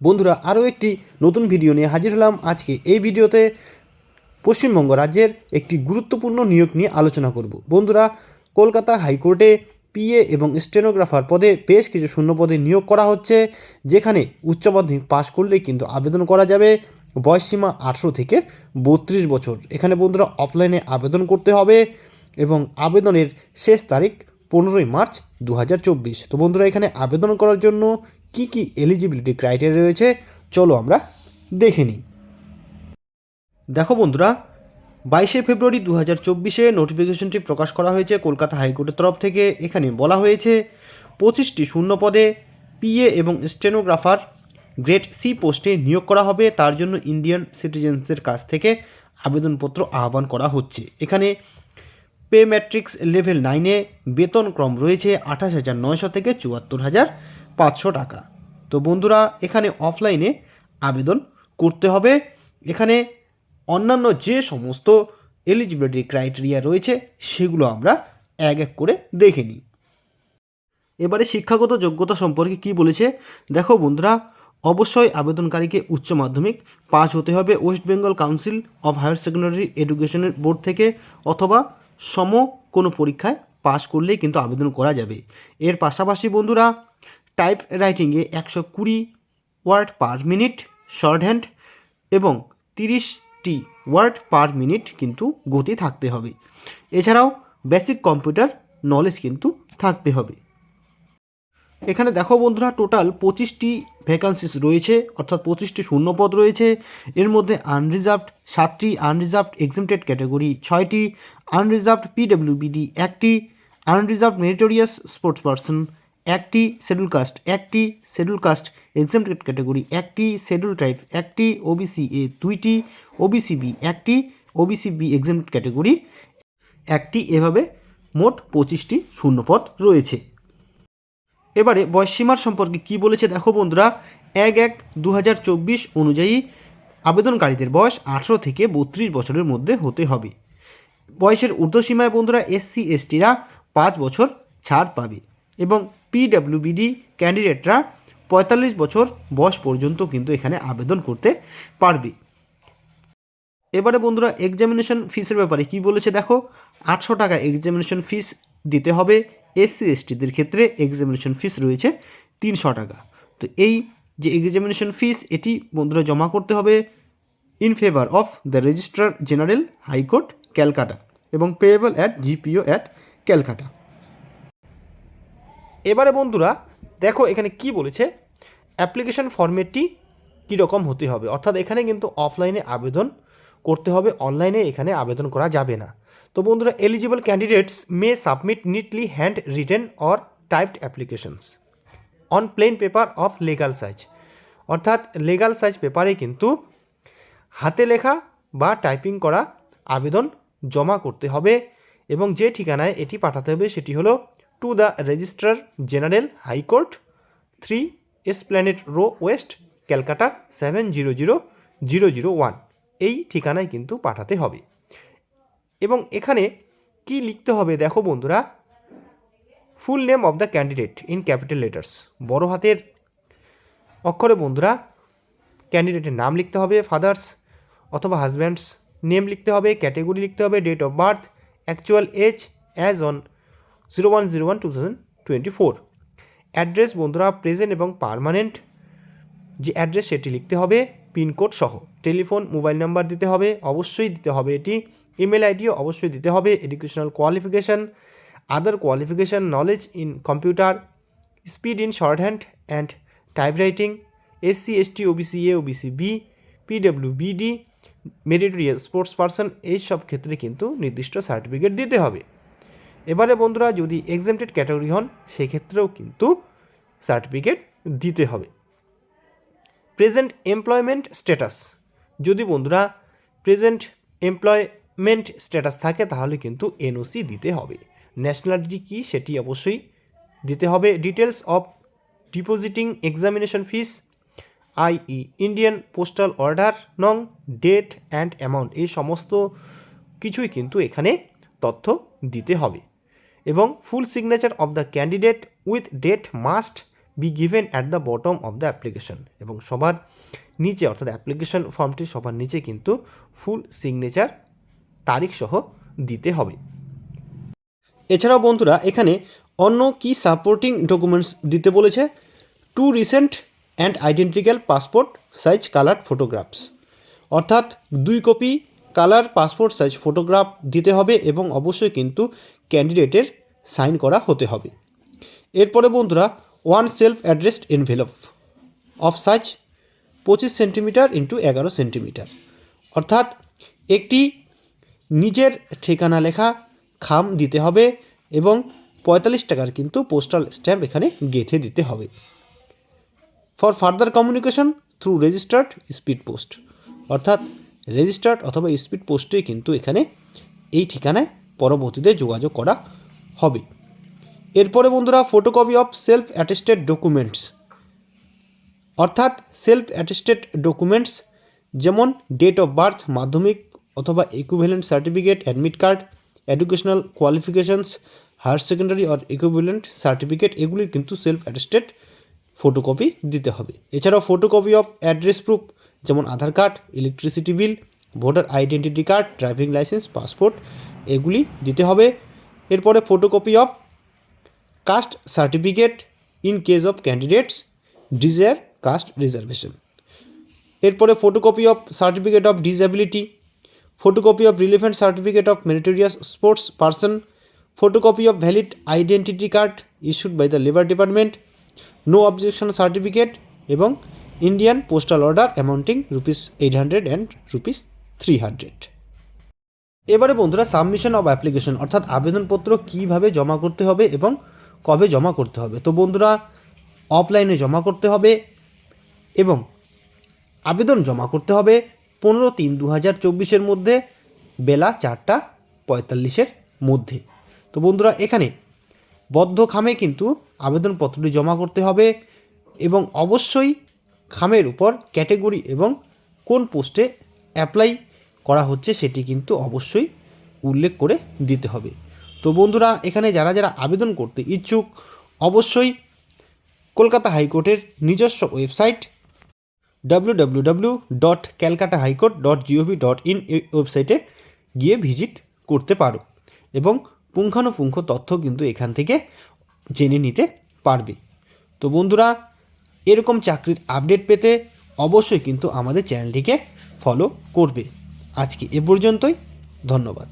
বন্ধুরা, আরও একটি নতুন ভিডিও নিয়ে হাজির হলাম। আজকে এই ভিডিওতে পশ্চিমবঙ্গ রাজ্যের একটি গুরুত্বপূর্ণ নিয়োগ নিয়ে আলোচনা করব। বন্ধুরা, কলকাতা হাইকোর্টে পিএ এবং স্টেনোগ্রাফার পদে বেশ কিছু শূন্য পদে নিয়োগ করা হচ্ছে, যেখানে উচ্চ মাধ্যমিক পাশ করলেই কিন্তু আবেদন করা যাবে। বয়সসীমা আঠেরো থেকে বত্রিশ বছর। এখানে বন্ধুরা অফলাইনে আবেদন করতে হবে এবং আবেদনের শেষ তারিখ পনেরোই মার্চ দু হাজার চব্বিশ। তো বন্ধুরা, এখানে আবেদন করার জন্য কি কি এলিজিবিলিটি ক্রাইটেরিয়া রয়েছে, চলো আমরা দেখে নিই। দেখো বন্ধুরা, বাইশে ফেব্রুয়ারি দু হাজার চব্বিশে নোটিফিকেশনটি প্রকাশ করা হয়েছে কলকাতা হাইকোর্টের তরফ থেকে। এখানে বলা হয়েছে, পঁচিশটি শূন্য পদে পিএ এবং স্টেনোগ্রাফার গ্রেড সি পোস্টে নিয়োগ করা হবে। তার জন্য ইন্ডিয়ান সিটিজেন্সের কাছ থেকে আবেদনপত্র আহ্বান করা হচ্ছে। এখানে পে ম্যাট্রিক্স লেভেল নাইনে বেতন ক্রম রয়েছে আঠাশ হাজার নয়শো থেকে চুয়াত্তর হাজার পাঁচশো টাকা। তো বন্ধুরা, এখানে অফলাইনে আবেদন করতে হবে। এখানে অন্যান্য যে সমস্ত এলিজিবিলিটি ক্রাইটেরিয়া রয়েছে, সেগুলো আমরা এক এক করে দেখে নিই। এবারে শিক্ষাগত যোগ্যতা সম্পর্কে কি বলেছে? দেখো বন্ধুরা, অবশ্যই আবেদনকারীকে উচ্চ মাধ্যমিক পাস হতে হবে West Bengal council of higher secondary এডুকেশনের বোর্ড থেকে অথবা সম কোনো পরীক্ষায় পাস করলেই কিন্তু আবেদন করা যাবে। এর পাশাপাশি বন্ধুরা টাইপ রাইটিংয়ে একশো কুড়ি word per minute shorthand এবং তিরিশটি ওয়ার্ড পার মিনিট কিন্তু গতি থাকতে হবে। এছাড়াও বেসিক কম্পিউটার নলেজ কিন্তু থাকতে হবে। এখানে দেখো বন্ধুরা টোটাল পঁচিশটি ভ্যাকান্সিস রয়েছে, অর্থাৎ পঁচিশটি শূন্যপদ রয়েছে। এর মধ্যে আনরিজার্ভড সাতটি আনরিজার্ভড এক্সেমটেড ক্যাটাগরি ছয়টি আনরিজার্ভড পিডব্লিউবিডি একটি আনরিজার্ভড মেরিটোরিয়াস স্পোর্টস পার্সন একটি শিডিউল কাস্ট একটি শিডিউল কাস্ট এক্সেমটেড ক্যাটাগরি একটি শিডিউল ট্রাইব একটি ওবিসি এ দুইটি ওবিসি বি একটি ওবিসি বি এক্সেমটেড ক্যাটাগরি একটি এভাবে মোট পঁচিশটি শূন্যপদ রয়েছে। এবারে বয়সসীমার সম্পর্কে কি বলেছে দেখো বন্ধুরা, এক এক দু অনুযায়ী আবেদনকারীদের বয়স আঠেরো থেকে বত্রিশ বছরের মধ্যে হতে হবে। বয়সের ঊর্ধ্বসীমায় বন্ধুরা এসসি এসটিরা পাঁচ বছর ছাড় পাবে এবং পিডাব্লিউবিডি ক্যান্ডিডেটরা পঁয়তাল্লিশ বছর বয়স পর্যন্ত কিন্তু এখানে আবেদন করতে পারবে। এবারে বন্ধুরা এক্সামিনেশন ফিসের ব্যাপারে কি বলেছে দেখো? আটশো টাকা এক্সামিনেশন ফিস দিতে হবে। এসসি এসটিদের ক্ষেত্রে এক্সামিনেশন ফিস রয়েছে তিনশো টাকা। তো এই যে এক্সামিনেশন ফিস এটি বন্ধুরা জমা করতে হবে in favour of the registrar general high court Calcutta এবং payable at GPO at Calcutta. এবারে বন্ধুরা, দেখো এখানে কি বলেছে? অ্যাপ্লিকেশন ফর্মেটটি কীরকম হতে হবে? অর্থাৎ এখানে কিন্তু অফলাইনে আবেদন করতে হবে, অনলাইনে এখানে আবেদন করা যাবে না। তো বন্ধুরা eligible candidates may submit neatly hand written or typed applications on plain paper of legal size অর্থাৎ লিগাল সাইজ পেপারে কিন্তু হাতে লেখা বা টাইপিং করা আবেদন জমা করতে হবে এবং যে ঠিকানায় এটি পাঠাতে হবে সেটি হলো to the registrar general high court three Esplanade Row West Calcutta seven zero zero zero zero one. এই ঠিকানায় কিন্তু পাঠাতে হবে। এবং এখানে কি লিখতে হবে দেখো বন্ধুরা, full name of the candidate in capital letters. বড় হাতের অক্ষরে বন্ধুরা, ক্যান্ডিডেটের নাম লিখতে হবে ফাদার্স অথবা হাজব্যান্ডস। নেম লিখতে হবে ক্যাটেগরি লিখতে হবে date of birth actual age as on zero one zero one two thousand twenty four address বন্ধুরা প্রেজেন্ট এবং পারমানেন্ট যে অ্যাড্রেস সেটি লিখতে হবে পিনকোড সহ। টেলিফোন মোবাইল নাম্বার দিতে হবে, অবশ্যই দিতে হবে এটি। ইমেল আইডিও অবশ্যই দিতে হবে educational qualification other qualification knowledge in computer speed in short hand and type writing SC ST OBC A OBC B PW BD meritorious sports person এই সব ক্ষেত্রে কিন্তু নির্দিষ্ট সার্টিফিকেট দিতে হবে। এবারে বন্ধুরা যদি এক্সামটেড ক্যাটাগরি হন, সেক্ষেত্রেও কিন্তু সার্টিফিকেট দিতে হবে। প্রেজেন্ট এমপ্লয়মেন্ট স্ট্যাটাস যদি বন্ধুরা প্রেজেন্ট এমপ্লয়মেন্ট স্ট্যাটাস থাকে, তাহলে কিন্তু এনওসি দিতে হবে। ন্যাশনালিটি কী, সেটি অবশ্যই দিতে হবে। Details of depositing examination fees ie, Indian postal order, নং, ডেট অ্যান্ড অ্যামাউন্ট, এই সমস্ত কিছুই কিন্তু এখানে তথ্য দিতে হবে। এবং full signature of the candidate with date must be given at the bottom of the application. এবং সবার নিচে, অর্থাৎ অ্যাপ্লিকেশন ফর্মটি সবার নিচে কিন্তু ফুল সিগনেচার তারিখ সহ দিতে হবে। এছাড়াও বন্ধুরা, এখানে অন্য কি সাপোর্টিং ডকুমেন্টস দিতে বলেছে? Two recent and identical passport size colour photographs অর্থাৎ দুই copy colour passport size photograph দিতে হবে এবং অবশ্যই কিন্তু ক্যান্ডিডেটের সাইন করা হতে হবে। এরপরে বন্ধুরা one self addressed envelope of size পঁচিশ সেন্টিমিটার ইন্টু এগারো সেন্টিমিটার অর্থাৎ একটি নিজের ঠিকানা লেখা খাম দিতে হবে এবং পঁয়তাল্লিশ টাকার কিন্তু পোস্টাল স্ট্যাম্প এখানে গেঁথে দিতে হবে। For further communication through registered speed post. অর্থাৎ রেজিস্টার্ড অথবা স্পিড পোস্টে কিন্তু এখানে এই ঠিকানায় পরবর্তীতে যোগাযোগ করা হবে। এরপরে বন্ধুরা photocopy of self attested documents অর্থাৎ সেলফ অ্যাটেস্টেড ডকুমেন্টস যেমন ডেট অফ বার্থ মাধ্যমিক অথবা equivalent certificate admit card educational qualifications higher secondary or equivalent certificate এগুলির কিন্তু সেলফ অ্যাটেস্টেড ফটোকপি দিতে হবে। এছাড়াও ফটোকপি অফ অ্যাড্রেস প্রুফ যেমন Aadhaar card electricity bill voter identity card driving licence passport এগুলি দিতে হবে। এরপরে photocopy of caste certificate in case of candidates desire caste reservation এরপরে photocopy of certificate of disability photocopy of relevant certificate of meritorious sports person photocopy of valid identity card issued by the labour department no objection certificate এবং Indian postal order amounting rupees eight hundred and rupees three hundred এবারে বন্ধুরা submission of application অর্থাৎ আবেদনপত্র কীভাবে জমা করতে হবে এবং কবে জমা করতে হবে? তো বন্ধুরা অফলাইনে জমা করতে হবে এবং আবেদন জমা করতে হবে পনেরো তিন দু হাজার চব্বিশের মধ্যে, বেলা চারটা পঁয়তাল্লিশের মধ্যে। তো বন্ধুরা, এখানে বদ্ধ খামে কিন্তু আবেদনপত্রটি জমা করতে হবে এবং অবশ্যই খামের উপর ক্যাটেগরি এবং কোন পোস্টে অ্যাপ্লাই করা হচ্ছে সেটি কিন্তু অবশ্যই উল্লেখ করে দিতে হবে। তো বন্ধুরা, এখানে যারা যারা আবেদন করতে ইচ্ছুক, অবশ্যই কলকাতা হাইকোর্টের নিজস্ব website W dot Calcutta high court dot GOV dot in ওয়েবসাইটে গিয়ে ভিজিট করতে পারো এবং পুঙ্খানুপুঙ্খ তথ্য কিন্তু এখান থেকে জেনে নিতে পারবে। তো বন্ধুরা, এরকম চাকরির আপডেট পেতে অবশ্যই কিন্তু আমাদের চ্যানেলটিকে ফলো করবে। আজকে এ পর্যন্তই, ধন্যবাদ।